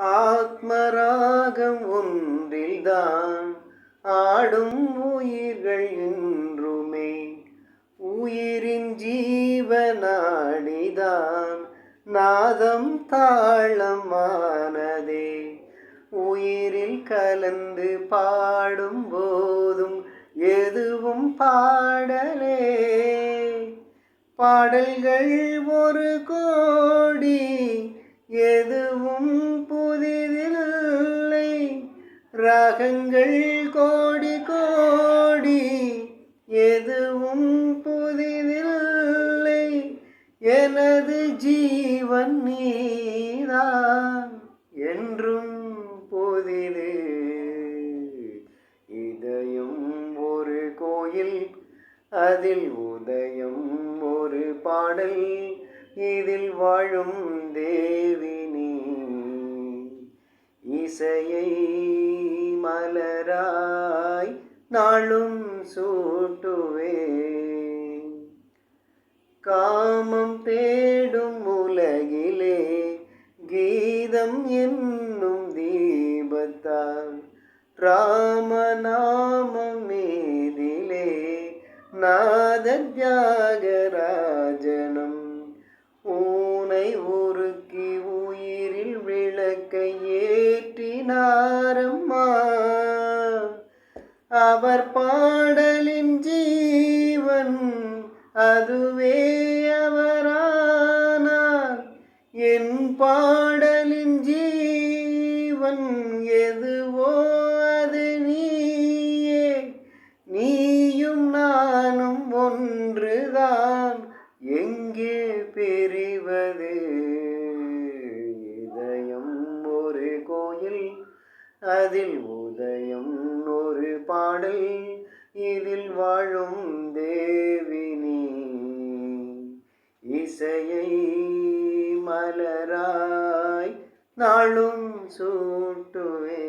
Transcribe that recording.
ஆத்மராகம் ஒன்றில்தான் ஆடும் உயிர்கள் இன்றுமே உயிரின் ஜீவனாடிதான் நாதம் தாளமானதே. உயிரில் கலந்து பாடும் போதும் எதுவும் பாடலே. பாடல்கள் ஒரு கோடி எதுவும் புதிதில்லை. ராகங்கள் கோடி கோடி எதுவும் புதிதில்லை. எனது ஜீவன் நீதான் என்றும் புதிது. இதயம் ஒரு கோயில் அதில் உதயம் ஒரு பாடல். இதில் வாழும் தே இசையை மலராய் நாளும் சூட்டுவே காமம் தேடும் உலகிலே கீதம் என்னும் தீபத்தால் ராமநாமமேதிலே நாத தியாகராஜனம் ஊனை உருக்கி உயிரில் விளக்கை அவர் பாடலின் ஜீவன் அதுவே அவரானார். என் பாடலின் ஜீவன் எதுவோ அது நீயே. நீயும் நானும் ஒன்றுதான். எங்கே பிரிவது? இதயம் ஒரு கோயில் அதில் உதயம் பாடல் இதில் வாழும் தேவினி. இசையை மலராய் நாளும் சூட்டுவே.